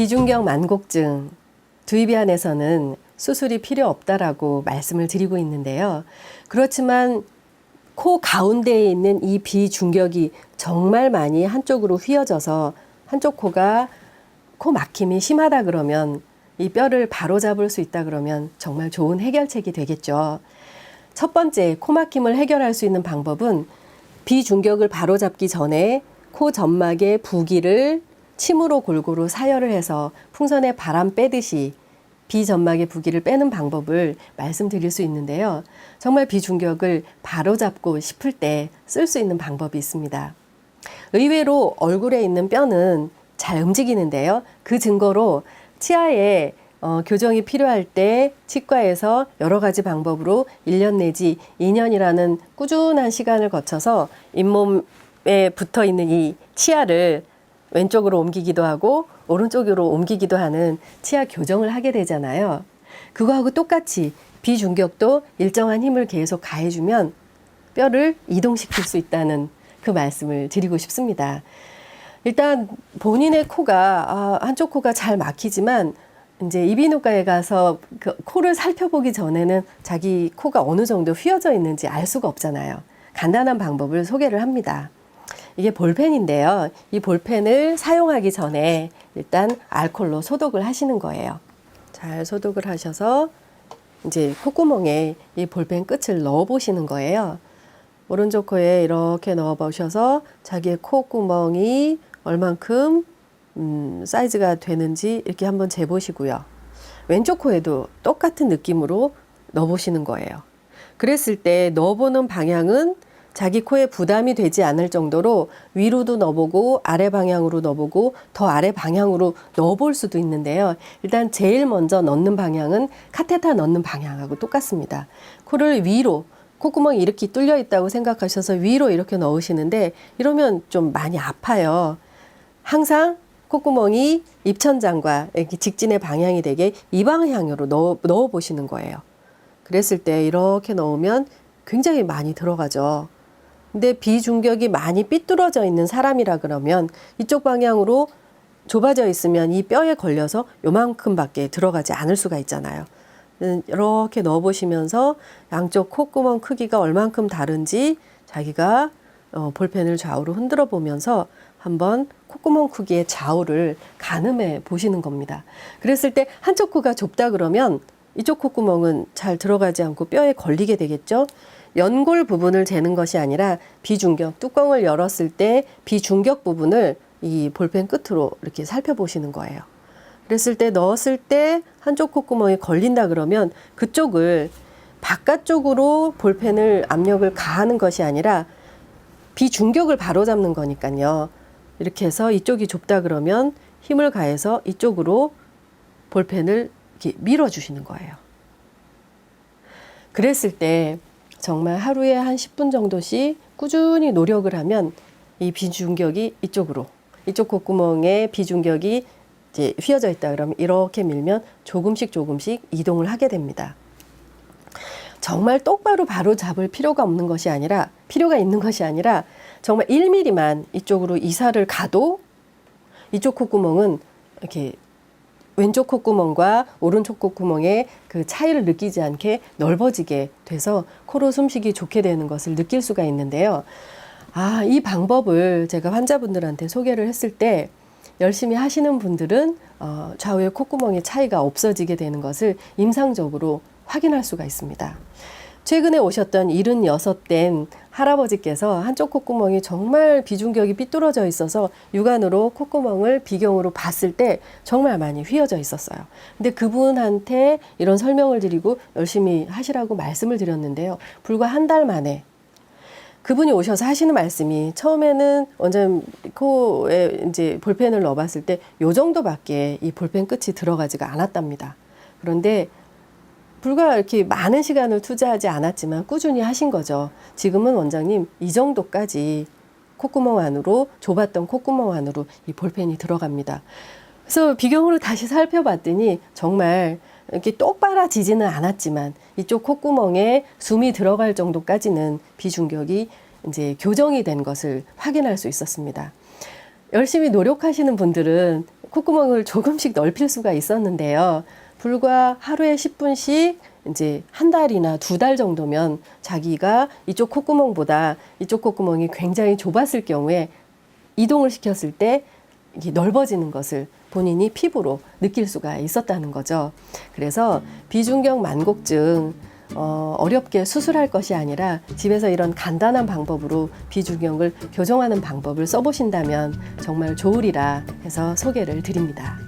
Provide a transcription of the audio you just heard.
비중격 만곡증 두입이안에서는 수술이 필요 없다라고 말씀을 드리고 있는데요. 그렇지만 코 가운데에 있는 이 비중격이 정말 많이 한쪽으로 휘어져서 한쪽 코가 코 막힘이 심하다 그러면 이 뼈를 바로 잡을 수 있다 그러면 정말 좋은 해결책이 되겠죠. 첫 번째, 코 막힘을 해결할 수 있는 방법은 비중격을 바로 잡기 전에 코 점막의 부기를 침으로 골고루 사열을 해서 풍선에 바람 빼듯이 비점막의 부기를 빼는 방법을 말씀드릴 수 있는데요. 정말 비중격을 바로 잡고 싶을 때 쓸 수 있는 방법이 있습니다. 의외로 얼굴에 있는 뼈는 잘 움직이는데요. 그 증거로 치아에 어, 교정이 필요할 때 치과에서 여러 가지 방법으로 1년 내지 2년이라는 꾸준한 시간을 거쳐서 잇몸에 붙어 있는 이 치아를 왼쪽으로 옮기기도 하고 오른쪽으로 옮기기도 하는 치아 교정을 하게 되잖아요. 그거하고 똑같이 비중격도 일정한 힘을 계속 가해주면 뼈를 이동시킬 수 있다는 그 말씀을 드리고 싶습니다. 일단 본인의 코가 아, 한쪽 코가 잘 막히지만 이제 이비인후과에 가서 그 코를 살펴보기 전에는 자기 코가 어느 정도 휘어져 있는지 알 수가 없잖아요. 간단한 방법을 소개를 합니다. 이게 볼펜인데요. 이 볼펜을 사용하기 전에 일단 알콜로 소독을 하시는 거예요. 잘 소독을 하셔서 이제 콧구멍에 이 볼펜 끝을 넣어 보시는 거예요. 오른쪽 코에 이렇게 넣어 보셔서 자기의 콧구멍이 얼만큼 음, 사이즈가 되는지 이렇게 한번 재보시고요. 왼쪽 코에도 똑같은 느낌으로 넣어 보시는 거예요. 그랬을 때 넣어보는 방향은 자기 코에 부담이 되지 않을 정도로 위로도 넣어보고 아래 방향으로 넣어보고 더 아래 방향으로 넣어볼 수도 있는데요. 일단 제일 먼저 넣는 방향은 카테타 넣는 방향하고 똑같습니다. 코를 위로 콧구멍이 이렇게 뚫려 있다고 생각하셔서 위로 이렇게 넣으시는데 이러면 좀 많이 아파요. 항상 콧구멍이 입천장과 직진의 방향이 되게 이 방향으로 넣어, 넣어 보시는 거예요. 그랬을 때 이렇게 넣으면 굉장히 많이 들어가죠. 근데 비중격이 많이 삐뚤어져 있는 사람이라 그러면 이쪽 방향으로 좁아져 있으면 이 뼈에 걸려서 요만큼밖에 들어가지 않을 수가 있잖아요. 음, 이렇게 넣어 보시면서 양쪽 콧구멍 크기가 얼만큼 다른지 자기가 어, 볼펜을 좌우로 흔들어 보면서 한번 콧구멍 크기의 좌우를 가늠해 보시는 겁니다. 그랬을 때 한쪽 코가 좁다 그러면 이쪽 콧구멍은 잘 들어가지 않고 뼈에 걸리게 되겠죠. 연골 부분을 재는 것이 아니라 비중격 뚜껑을 열었을 때 비중격 부분을 이 볼펜 끝으로 이렇게 살펴보시는 거예요. 그랬을 때 넣었을 때 한쪽 콧구멍에 걸린다 그러면 그쪽을 바깥쪽으로 볼펜을 압력을 가하는 것이 아니라 비중격을 바로 잡는 거니까요. 이렇게 해서 이쪽이 좁다 그러면 힘을 가해서 이쪽으로 볼펜을 이렇게 밀어주시는 거예요. 그랬을 때 정말 하루에 한 10분 정도씩 꾸준히 노력을 하면 이 비중격이 이쪽으로 이쪽 콧구멍에 비중격이 이제 휘어져 있다 그러면 이렇게 밀면 조금씩 조금씩 이동을 하게 됩니다. 정말 똑바로 바로 잡을 필요가 없는 것이 아니라 필요가 있는 것이 아니라 정말 1mm만 이쪽으로 이사를 가도 이쪽 콧구멍은 이렇게 왼쪽 콧구멍과 오른쪽 콧구멍의 그 차이를 느끼지 않게 넓어지게 돼서 코로 숨쉬기 좋게 되는 것을 느낄 수가 있는데요. 아, 이 방법을 제가 환자분들한테 소개를 했을 때 열심히 하시는 분들은 어, 좌우의 콧구멍의 차이가 없어지게 되는 것을 임상적으로 확인할 수가 있습니다. 최근에 오셨던 76된 할아버지께서 한쪽 콧구멍이 정말 비중격이 삐뚤어져 있어서 육안으로 콧구멍을 비경으로 봤을 때 정말 많이 휘어져 있었어요. 근데 그분한테 이런 설명을 드리고 열심히 하시라고 말씀을 드렸는데요. 불과 한 달 만에 그분이 오셔서 하시는 말씀이 처음에는 원장님 코에 이제 볼펜을 넣어봤을 때 요 정도밖에 이 볼펜 끝이 들어가지가 않았답니다. 그런데 불과 이렇게 많은 시간을 투자하지 않았지만 꾸준히 하신 거죠. 지금은 원장님 이 정도까지 콧구멍 안으로 좁았던 콧구멍 안으로 이 볼펜이 들어갑니다. 그래서 비경으로 다시 살펴봤더니 정말 이렇게 똑바라지지는 않았지만 이쪽 콧구멍에 숨이 들어갈 정도까지는 비중격이 이제 교정이 된 것을 확인할 수 있었습니다. 열심히 노력하시는 분들은 콧구멍을 조금씩 넓힐 수가 있었는데요. 불과 하루에 10분씩 이제 한 달이나 두 달 정도면 자기가 이쪽 콧구멍보다 이쪽 콧구멍이 굉장히 좁았을 경우에 이동을 시켰을 때 이게 넓어지는 것을 본인이 피부로 느낄 수가 있었다는 거죠. 그래서 비중격 만곡증 어, 어렵게 수술할 것이 아니라 집에서 이런 간단한 방법으로 비중격을 교정하는 방법을 써보신다면 정말 좋으리라 해서 소개를 드립니다.